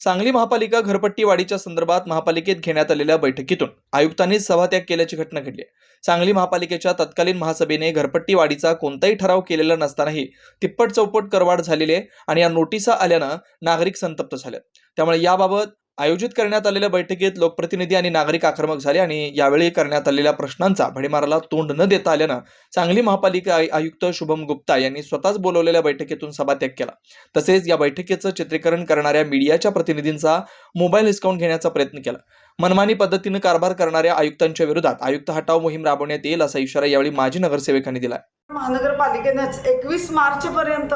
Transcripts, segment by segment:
सांगली महापालिका घरपट्टी वाढीच्या संदर्भात महापालिकेत घेण्यात आलेल्या बैठकीतून आयुक्तांनीच सभात्याग केल्याची घटना घडली. आहे सांगली महापालिकेच्या तत्कालीन महासभेने घरपट्टी वाढीचा कोणताही ठराव केलेला नसतानाही तिप्पट चौपट करवाढ झालेली आहे आणि या नोटिसा आल्यानं नागरिक संतप्त झाले त्यामुळे याबाबत आयोजित करण्यात आलेल्या बैठकीत लोकप्रतिनिधी आणि नागरिक आक्रमक झाले आणि यावेळी करण्यात आलेल्या प्रश्नांचा भडीमाराला तोंड न देता आल्यानं सांगली महापालिका आयुक्त शुभम गुप्ता यांनी स्वतःच बोलवलेल्या बैठकीतून सभात्याग केला. तसेच या बैठकीचं चित्रीकरण करणाऱ्या मीडियाच्या प्रतिनिधींचा मोबाईल हिसकावून घेण्याचा प्रयत्न केला. मनमानी पद्धतीनं कारभार करणाऱ्या आयुक्तांच्या विरोधात आयुक्त हटाव मोहीम राबवण्यात येईल असा इशारा यावेळी माजी नगरसेवकांनी दिला महानगरपालिकेनेच एकवीस मार्चपर्यंत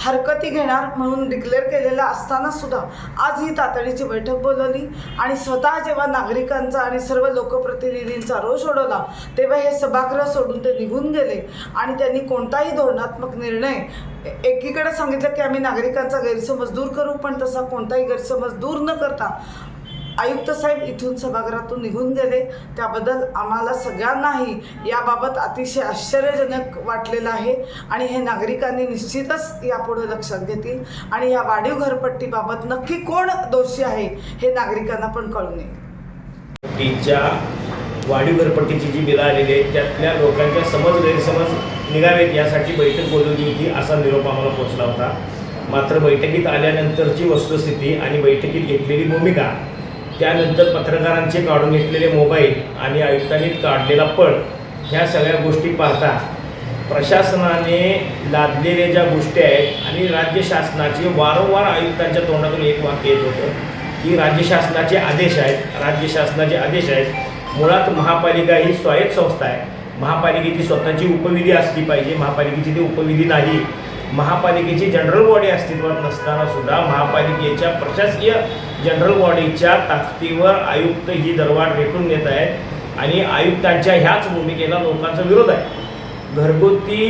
हरकती घेणार म्हणून डिक्लेअर केलेलं असताना सुद्धा आज ही तातडीची बैठक बोलवली आणि स्वतः जेव्हा नागरिकांचा आणि सर्व लोकप्रतिनिधींचा रोष ओढवला तेव्हा हे सभागृह सोडून ते निघून गेले आणि त्यांनी कोणताही धोरणात्मक निर्णय एकीकडे सांगितलं की आम्ही नागरिकांचा गैरसमज दूर करू पण तसा कोणताही गैरसमज दूर न करता आयुक्त साहेब इथून सभागृहातून निघून गेले. त्याबद्दल आम्हाला सगळ्यांनाही याबाबत अतिशय आश्चर्यजनक वाटलेलं आहे आणि हे नागरिकांनी निश्चितच यापुढे लक्षात घेतील आणि या वाढीव घरपट्टीबाबत नक्की कोण दोषी आहे हे नागरिकांना पण कळून येईल वाढीव घरपट्टीची जी बिलं आलेली आहेत त्यातल्या लोकांच्या समज गैरसमज निघावेत यासाठी बैठक बोलवली होती असा निरोप आम्हाला पोचला होता. मात्र बैठकीत आल्यानंतरची वस्तुस्थिती आणि बैठकीत घेतलेली भूमिका त्यानंतर पत्रकारांचे काढून घेतलेले मोबाईल आणि आयुक्तांनी काढलेला पळ ह्या सगळ्या गोष्टी पाहता प्रशासनाने लादलेल्या ज्या गोष्टी आहेत आणि राज्य शासनाचे वारंवार आयुक्तांच्या तोंडातून एक वाक्य येत होतं की राज्य शासनाचे आदेश आहेत राज्य शासनाचे आदेश आहेत. मुळात महापालिका ही स्वायत्त संस्था आहे. महापालिकेची स्वतःची उपविधी असली पाहिजे महापालिकेची ती उपविधी नाही. महापालिकेची जनरल बॉडी अस्तित्वात नसताना सुद्धा महापालिकेच्या प्रशासकीय जनरल बॉडीच्या ताकदीवर आयुक्त ही दरवाढ रेटून देत आहेत आणि आयुक्तांच्या ह्याच भूमिकेला लोकांचा विरोध आहे. घरगुती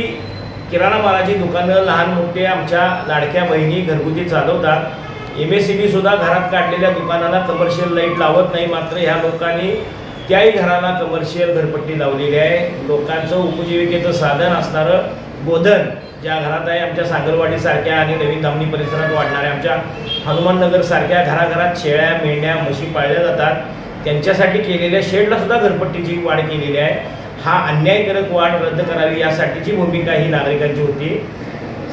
किराणा मालाची दुकानं लहान मोठे आमच्या लाडक्या बहिणी घरगुती चालवतात. एम एस सी बी सुद्धा घरात काढलेल्या दुकानाला कमर्शियल लाइट लावत नाही मात्र ह्या लोकांनी त्याही घराला कमर्शियल घरपट्टी लावलेली आहे. लोकांचं उपजीविकेचं साधन असणारं गोधन ज्या घरात आहे आमच्या सागरवाडीसारख्या आणि नवीन धामणी परिसरात वाढणाऱ्या आमच्या हनुमाननगरसारख्या घराघरात शेळ्या मेंढ्या म्हशी पाळल्या जातात. त्यांच्यासाठी केलेल्या शेडलासुद्धा घरपट्टीची वाढ केलेली आहे. हा अन्यायकारक वाढ रद्द करावी यासाठीची भूमिका ही नागरिकांची होती.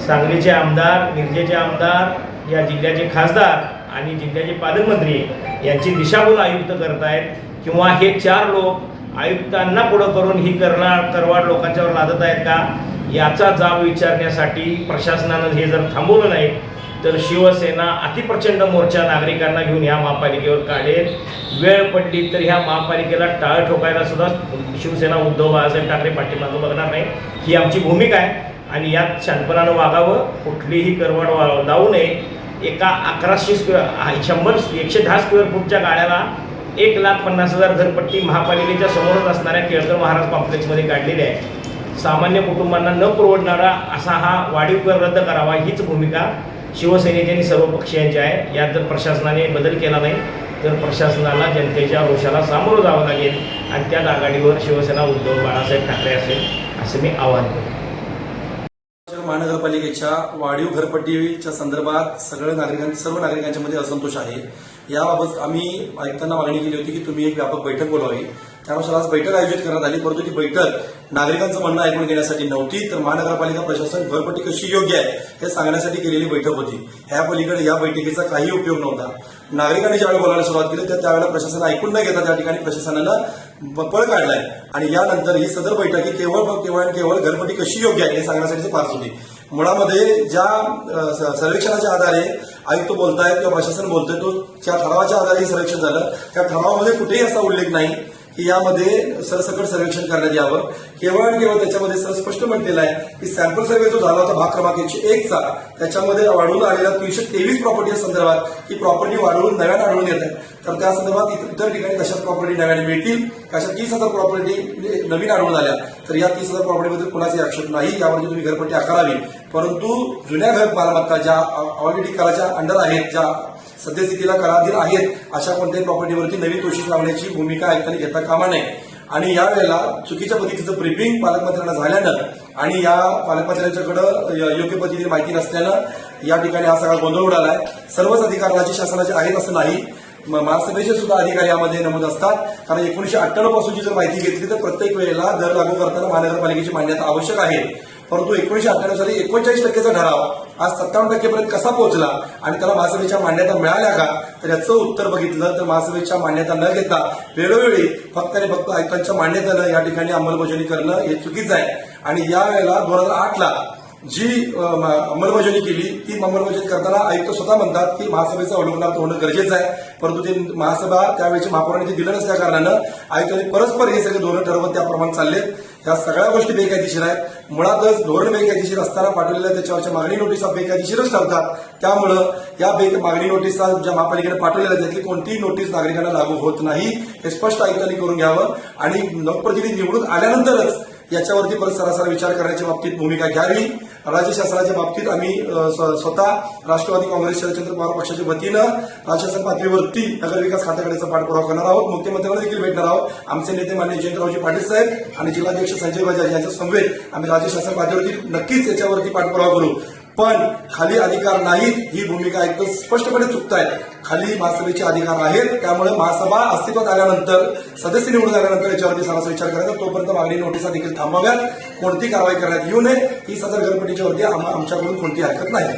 सांगलीचे आमदार मिरजेचे आमदार या जिल्ह्याचे खासदार आणि जिल्ह्याचे पालकमंत्री यांची दिशाभूल आयुक्त करत आहेत किंवा हे चार लोक आयुक्तांना पुढं करून ही करणार करवाड लोकांच्यावर लादत आहेत का? याचा जाब विचारण्यासाठी प्रशासनानं हे जर थांबवलं नाही तर शिवसेना अतिप्रचंड मोर्चा नागरिकांना घेऊन ह्या महापालिकेवर काढेल. वेळ पडली तर ह्या महापालिकेला टाळ ठोकायला सुद्धा शिवसेना उद्धव बाळासाहेब ठाकरे पाठीमागं बघणार नाही. ही आमची भूमिका आहे आणि यात शांतपणानं वागावं कुठलीही करवड वा लावू नये. एका अकराशे स्क्वेअर शंभर एकशे दहा स्क्वेअर फूटच्या गाड्याला एक लाख पन्नास हजार घरपट्टी महापालिकेच्या समोरच असणाऱ्या केळकर महाराज कॉम्प्लेक्समध्ये काढलेली आहे. सामान्य कुटुंबांना न परवडणारा असा हा वाढीव कर रद्द करावा हीच भूमिका शिवसेनेची आणि सर्व पक्षीयांची आहे. यात जर प्रशासनाने बदल केला नाही तर प्रशासनाला जनतेच्या रोषाला सामोरं जावं लागेल आणि त्याच आघाडीवर शिवसेना उद्धव बाळासाहेब ठाकरे असेल असं मी आवाहन करतो. महानगरपालिकेच्या वाढीव घरपट्टीच्या संदर्भात सगळ्या नागरिकांच्या सर्व नागरिकांच्या मध्ये असंतोष आहे. याबाबत आम्ही आयुक्तांना मागणी केली होती की तुम्ही एक व्यापक बैठक बोलावी. त्यानुसार आज बैठक आयोजित करण्यात आली. परंतु ती बैठक नागरिकांचं म्हणणं ऐकून घेण्यासाठी नव्हती तर महानगरपालिका प्रशासन घरपट्टी कशी योग्य आहे हे सांगण्यासाठी केलेली बैठक होती. ह्या पलीकडे या बैठकीचा काही उपयोग नव्हता. नागरिकांनी ज्यावेळी बोलायला सुरुवात केली तर त्यावेळेला प्रशासन ऐकून न घेता त्या ठिकाणी प्रशासनानं पळ काढलाय. आणि यानंतर ही सदर बैठक ही केवळ केवळ आणि केवळ घरपट्टी कशी योग्य आहे हे सांगण्यासाठी पास होती. मुळामध्ये ज्या स- सर्वेक्षणाच्या आधारे आयुक्त बोलतायत किंवा प्रशासन बोलतोय तो त्या ठरावाच्या आधारे हे सर्वेक्षण झालं त्या ठरावामध्ये कुठेही असा उल्लेख नाही. की यामध्ये सरसकट सर्वेक्षण करण्यात यावं. केवळ आणि केवळ त्याच्यामध्ये सर स्पष्ट म्हटलेलं आहे की सॅम्पल सर्वे जो झाला होता भाग क्रमांक एकशे एकचा त्याच्यामध्ये वाढवून आलेल्या तीनशे तेवीस प्रॉपर्टी संदर्भात ही प्रॉपर्टी वाढवून नव्यानं आढळून येत आहे तर त्या संदर्भात इतर ठिकाणी कशा प्रॉपर्टी नव्याने मिळतील कशा तीस हजार प्रॉपर्टी नवीन आढळून आल्या तर या तीस हजार प्रॉपर्टीमध्ये कुणाचे आक्षेप नाही यावरती तुम्ही घरपट्टी आकारावी. परंतु जुन्या घर मालमत्ता ज्या ऑलरेडी कराच्या अंडर आहेत ज्या सद्यस्थितीला कराधीन आहेत अशा कोणत्याही प्रॉपर्टीवरती नवीन दोषी लावण्याची भूमिका आयुक्तांनी घेता कामा नये. आणि यावेळेला चुकीच्या पद्धतीचं ब्रिफिंग पालकमंत्र्यांना झाल्यानं आणि या पालकमंत्र्यांच्याकडं योग्य पद्धतीने माहिती नसल्यानं या ठिकाणी हा सगळा गोंधळ उडाला आहे सर्वच अधिकारांचे शासनाचे आहेत असं नाही. म- महासभेचे सुद्धा अधिकारी यामध्ये नमूद असतात. कारण एकोणीशे अठ्ठ्याण्णव पासूनची जर माहिती घेतली तर प्रत्येक वेळेला दर लागू करताना महानगरपालिकेची मान्यता आवश्यक आहे. परंतु एकोणीशे अठ्ठ्याण्णव साली एकोणचाळीस टक्केचा ठराव आज सत्तावन्न टक्केपर्यंत कसा पोहोचला आणि त्याला महासभेच्या मान्यता मिळाल्या का तर याचं उत्तर बघितलं तर महासभेच्या मान्यता न घेता वेळोवेळी फक्त आणि फक्त आयुक्तांच्या मान्यतेनं या ठिकाणी अंमलबजावणी करणं हे चुकीचं आहे. आणि या वेळेला दोन हजार आठला जी अंमलबजावणी केली ती अंमलबजावणी करताना आयुक्त स्वतः म्हणतात की महासभेचा अवलंबनार्थ होणं गरजेचं आहे. परंतु ते महासभा त्यावेळेची महापौरांनी ते दिलं नसल्या कारणानं आयुक्तांनी परस्पर हे सगळे धोरण ठरवत त्याप्रमाणे चाललेत. या सगळ्या गोष्टी बेकायदेशीर आहेत. मुळातच धोरण बेकायदेशीर असताना पाठवलेल्या त्याच्यावरच्या मागणी नोटिसा बेकायदेशीरच ठरतात. त्यामुळं या बे मागणी नोटिसा ज्या महापालिकेने पाठवलेल्या त्यातली कोणतीही नोटीस नागरिकांना लागू होत नाही हे स्पष्ट आयुक्तांनी करून घ्यावं. आणि लोकप्रतिनिधी निवडून आल्यानंतरच याच्यावरती पण सरासर विचार करण्याच्या बाबतीत भूमिका घ्यावी. राज्य शासनाच्या बाबतीत आम्ही स्वतः राष्ट्रवादी काँग्रेस शरदचंद्र पवार पक्षाच्या वतीनं राज्य शासन पातळीवरती नगरविकास खात्याकडेचा पाठपुरावा करणार आहोत. मुख्यमंत्र्यांना देखील भेटणार आहोत. आमचे नेते मान्य जयंतरावजी पाटील साहेब आणि जिल्हाध्यक्ष संजय बजाज यांच्या समवेत आम्ही राज्य शासन पातळीवरती नक्कीच याच्यावरती पाठपुरावा करू. पण खाली अधिकार नाहीत ही भूमिका एकदम स्पष्टपणे चुकतायत. खाली महासभेचे अधिकार आहेत त्यामुळे महासभा अस्तित्वात आल्यानंतर सदस्य निवडून आल्यानंतर याच्यावरती सरासरी विचार करायचा तोपर्यंत मागणी नोटिसा देखील थांबाव्यात. कोणती कारवाई करण्यात येऊ नये ही सदर घरपट्टीच्या वरती आमच्याकडून कोणती हरकत नाही.